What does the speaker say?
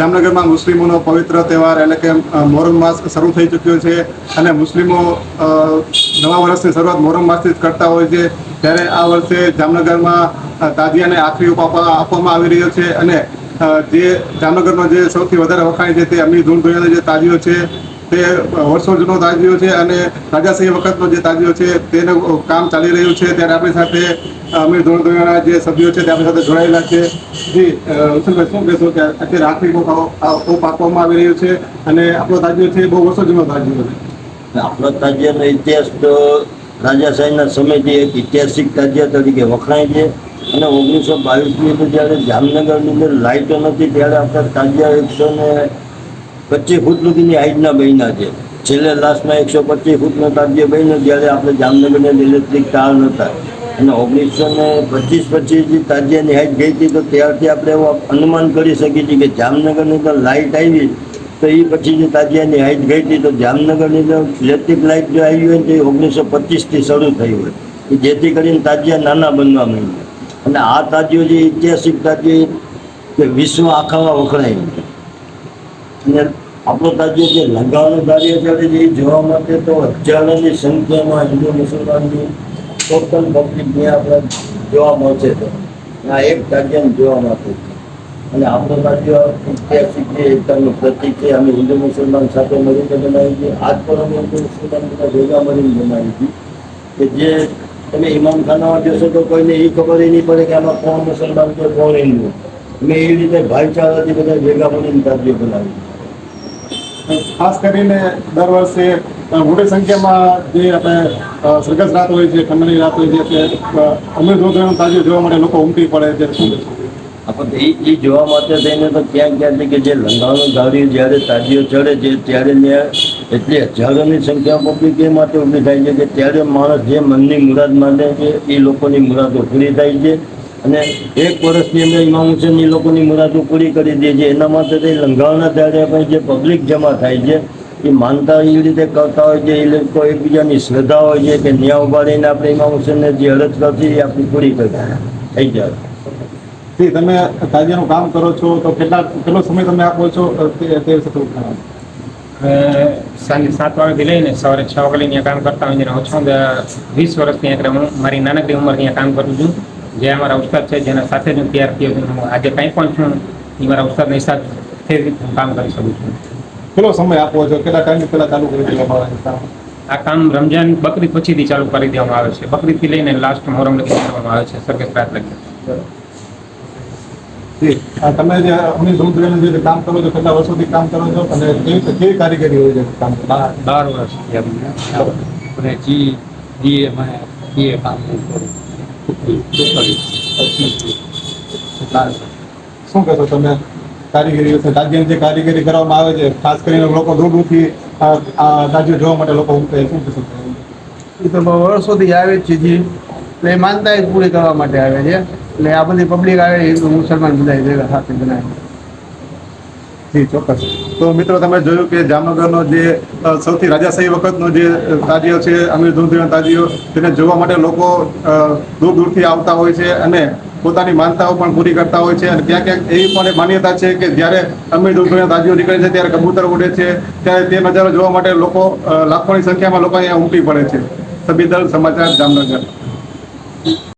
જામનગરમાં મુસ્લિમોનો પવિત્ર તહેવાર એટલે કે મોરમ માસ શરૂ થઈ ચૂક્યો છે અને મુસ્લિમો નવા વર્ષની શરૂઆત મોહરમ માસથી જ કરતા હોય છે. ત્યારે આ વર્ષે જામનગરમાં તાજિયાને આખરી આપવામાં આવી રહ્યો છે અને જે જામનગરનો જે સૌથી વધારે વખાણ છે તે અમીર ધૂળ જે તાજિયો છે તે વર્ષો જૂનો તાજિયો છે અને રાજાશાહી વખતનો જે તાજિયો છે તેનું કામ ચાલી રહ્યું છે. ત્યારે આપણી સાથે અમીર ધોળધોયાના જે સભ્યો છે તે આપણી સાથે જોડાયેલા છે. જી અ, શું કહેશો કે અત્યારે આખરી કોપ આપવામાં આવી રહ્યું છે અને આપણો તાજિયો છે બહુ વર્ષો જૂનો તાજિયો છે. આપણો તાજિયાનો ઇતિહાસ તો રાજાશાહીના સમયથી એક ઐતિહાસિક તાજિયા તરીકે વખણાય છે. અને ઓગણીસો બાવીસની અંદર જ્યારે જામનગરની અંદર લાઇટો નથી ત્યારે આપણા તાજિયા એકસો ને પચીસ ફૂટ સુધીની હાઇટના બન્યા છે. છેલ્લે લાસ્ટમાં એકસો પચીસ ફૂટનો તાજિયો બન્યો જ્યારે આપણે જામનગરને ઇલેક્ટ્રિક તાર નહોતા. અને ઓગણીસો ને પચીસ પછી જે તાજિયાની હાઈટ ગઈ હતી તો ત્યારથી આપણે એવું અનુમાન કરી શકીએ છીએ કે જામનગરની તો લાઇટ આવી તો એ પછી જે તાજિયાની હાઈટ ગઈ હતી તો જામનગરની તો ઇલેક્ટ્રિક લાઇટ જો આવી હોય તો એ ઓગણીસો પચીસથી શરૂ થઈ હોય. કે જેથી કરીને તાજિયા નાના બનવા માંડ્યા. અને આ તાજિયો જે ઐતિહાસિક તાજિયો વિશ્વ આખામાં વખણાય છે. અને આપણો તાજ્ય જે લગાવવાનો કાર્ય ચાલે છે, એ જોવા માટે તો હજારોની સંખ્યામાં હિન્દુ મુસલમાનની ટોટલ પબ્લિક ત્યાં આપણે જોવા મળશે તો. આ એક તાજિયાને જોવા માટે. અને આપણો રાજ્ય ઐતિહાસિક છે એકતાનું પ્રતિક છે, અમે હિન્દુ મુસલમાન સાથે મળીને બનાવી હતી આજ પણ અમે હિન્દુ મુસલમાન બધા ભેગા મળીને બનાવી હતી કે જે તમે ઇમામ ખાનામાં જશો તો કોઈને એ ખબર નહીં પડે કે આમાં કોણ મુસલમાન છે, કોણ હિન્દુ. અમે એ રીતે ભાઈચારાથી બધા ભેગા મળીને રાજ્ય બનાવી ખાસ કરીને દર વર્ષે મોટી સંખ્યામાં જે આપણે સરઘસ રાત હોય છે ખંડની રાત હોય છે તે અ, અમીર ધોળધોયાનો જોવા માટે લોકો ઉમટી પડે છે. આપણે એ જોવા માટે થઈને તો ક્યાંક ક્યાંક કે જે લંગાણું ગાડી જ્યારે તાજીઓ ચડે છે ત્યારે ત્યાં એટલી હજારોની સંખ્યામાં પબ્લિક એ માટે ઊભી થાય છે કે ત્યારે માણસ જે મનની મુરાદ માંડે છે એ લોકોની મુરાદો પૂરી થાય છે. અને એક વર્ષની અંદર ઇમામ લોકોની મુરાદો પૂરી કરી દે છે. એના માટે તે લંગાવના ત્યારે પણ જે પબ્લિક જમા થાય છે એ માનતા એ રીતે કરતા હોય છે એ લોકો એકબીજાની શ્રદ્ધા હોય છે કે ન્યા ઊભા રહીને આપણે ઇમામ હુસેનને જે અરજ કરતી એ આપણી પૂરી કરી થઈ જાય. તમે તાજિયાનું કામ કરો છો તો કેટલા કેટલો સમય તમે આપો છો તે સાંજે સાત વાગ્યાથી લઈને સવારે છ વાગે અહીંયા કામ કરતા હોય છે. ઓછો વીસ વર્ષથી અહીંયા હું મારી નાનકડી ઉંમર અહીંયા કામ કરું છું. જે અમારા ઉસ્તાદ છે જેના સાથે હું તૈયાર થયો છું. હું આજે કંઈ પણ છું એ મારા ઉસ્તાદની સાથે હું કામ કરી શકું છું. કેટલો સમય આપો છો? કેટલા ટાઈમ પહેલા ચાલુ કરી દેવામાં આવે છે કામ? આ કામ રમજાન બકરી પછીથી ચાલુ કરી દેવામાં આવે છે. બકરીથી લઈને લાસ્ટ મોહરમ લગી કરવામાં આવે છે સરગસ રાત લગી. તમે જે ધોળધોયાનું જે કામ કરો છો કેટલા વર્ષોથી કામ કરો છો અને કેવી કેવી કારીગરી હોય છે કામ? બાર બાર વર્ષ થયા અને જી જી અમે જી કામ કરું. શું કહેશો તમે? કારીગરી વિશે તાજિયાની જે કારીગરી કરવામાં આવે છે, ખાસ કરીને લોકો દૂર દૂરથી આ જોવા માટે લોકો શું કહેશો? એ તો વર્ષોથી આવે જ છે એ માનતા પૂરી કરવા માટે આવે છે. એટલે આ બધી પબ્લિક આવે, હિન્દુ, મુસલમાન બધા ભેગા સાથે બનાવે ચોક્કસ. તો મિત્રો, તમે જોયું કે જામનગરનો જે સૌથી રાજાશાહી વખતનો જે તાજીઓ છે, અમીર ધૂંધીનો તાજિયો, તેને જોવા માટે લોકો દૂર દૂરથી આવતા હોય છે અને પોતાની માનતાઓ પણ પૂરી કરતા હોય છે અને ક્યાંક ક્યાંક એવી પણ માન્યતા છે કે જ્યારે અમીર ધૂંધીનો તાજિયો નીકળે છે, ત્યારે કબૂતર ઉડે છે, ત્યારે તે નજારો જોવા માટે લોકો લાખોની સંખ્યામાં લોકો અહીંયા ઉમટી પડે છે. સબીદલ સમાચાર જામનગર.